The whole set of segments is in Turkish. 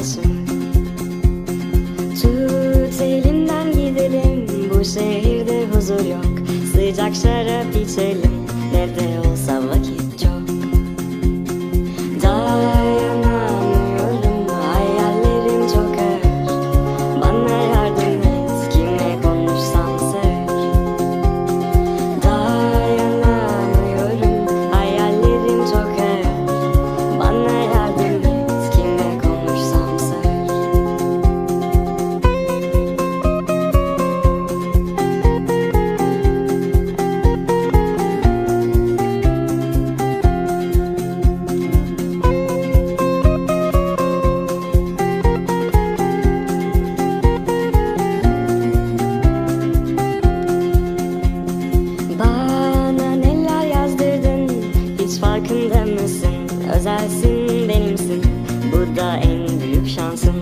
telaşım Tut elimden gidelim Bu şehirde huzur yok. Sıcak şarap içelim Nerede olsa mısın? Özelsin benimsin. Bu da en büyük şansım.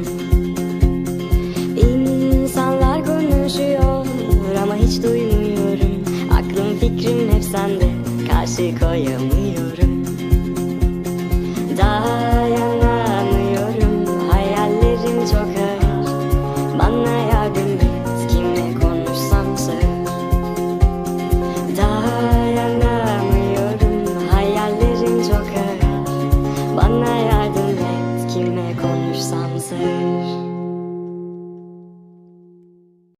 İnsanlar konuşuyor ama hiç duymuyorum. Aklım fikrim hep sende. Karşı koyamıyorum Bana yardım et kime konuşsam sır.